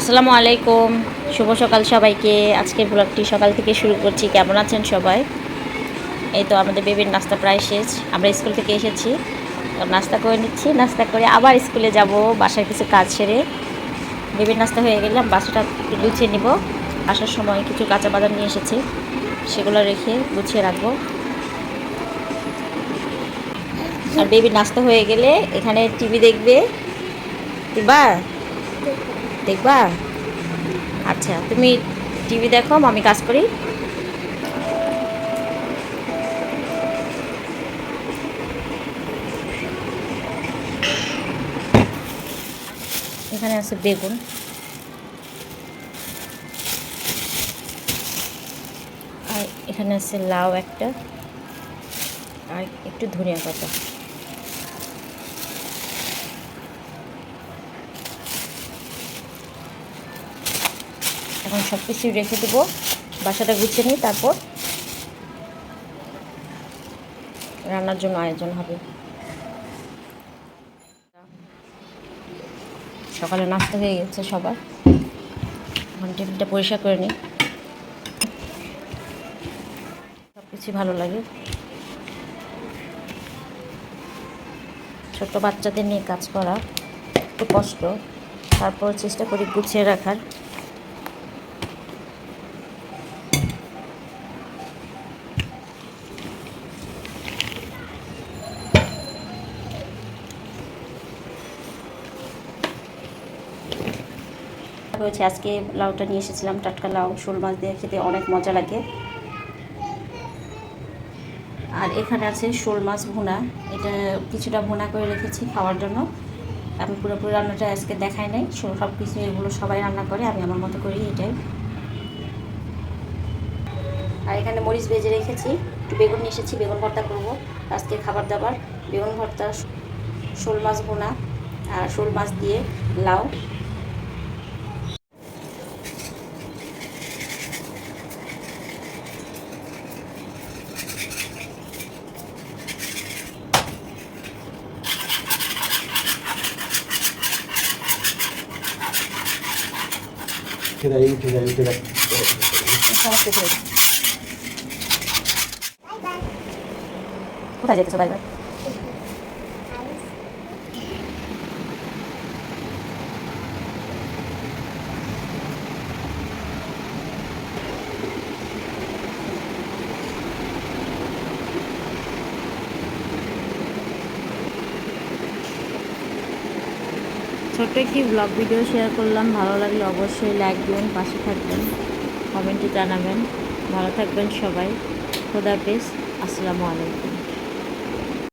আসসালামু আলাইকুম, শুভ সকাল সবাইকে। আজকের ব্লগটি সকাল থেকে শুরু করছি। কেমন আছেন সবাই? এই তো আমাদের বেবির নাস্তা প্রায় শেষ। আমরা স্কুল থেকে এসেছি। নাস্তা করে নিচ্ছি। নাস্তা করে আবার স্কুলে যাব, বাসার কিছু কাজ সেরে। বেবির নাস্তা হয়ে গেলাম বাসাটা গুছিয়ে নিব। আসার সময় কিছু কাঁচা বাদাম নিয়ে এসেছি। সেগুলো রেখে গুছিয়ে রাখব। আর বেবির নাস্তা হয়ে গেলে এখানে টিভি দেখবে। দিবা দেখবা? আচ্ছা তুমি টিভি দেখো, আমি কাজ করি। এখানে আছে বেগুন। আর এখানে আছে লাউ একটা। আর একটু ধনিয়া পাতা। এখন সব কিছু রেখে দেবো। বাসাটা গুছিয়ে নিই, তারপর রান্নার জন্য আয়োজন হবে। সকালে নাস্তা হয়ে গেছে সবার। এখন টেবিলটা পরিষ্কার করে নিই। সব কিছুই ভালো লাগে। ছোট বাচ্চাদের নিয়ে কাজ করা একটু কষ্ট। তারপর চেষ্টা করি গুছিয়ে রাখার। হয়েছে। আজকে লাউটা নিয়ে এসেছিলাম, টাটকা লাউ, শোল মাছ দিয়ে খেতে অনেক মজা লাগে। আর এখানে আছে শোল মাছ ভুনা। এটা কিছুটা ভুনা করে রেখেছি খাওয়ার জন্য। আমি পুরোপুরি রান্নাটা আজকে দেখাই নাই। সব কিছু এগুলো সবাই রান্না করে, আমি আমার মতো করি এটাই। আর এখানে মরিচ ভেজে রেখেছি। একটু বেগুন নিয়ে এসেছি, বেগুন ভর্তা করব। আজকে খাবার দাবার। বেগুন ভর্তা শোল মাছ ভুনা আর শোল মাছ দিয়ে লাউ। উঠে দাঁড়িয়ে উঠে দাঁড়িয়ে উঠে রয়েছে। কোথায় যেতেছো বাই বাই ছোট্ট একটি ব্লগ ভিডিও শেয়ার করলাম। ভালো লাগলে অবশ্যই লাইক দিবেন, পাশে থাকবেন কমেন্টে জানাবেন। ভালো থাকবেন সবাই। খোদা হাফেজ। আসসালামু আলাইকুম।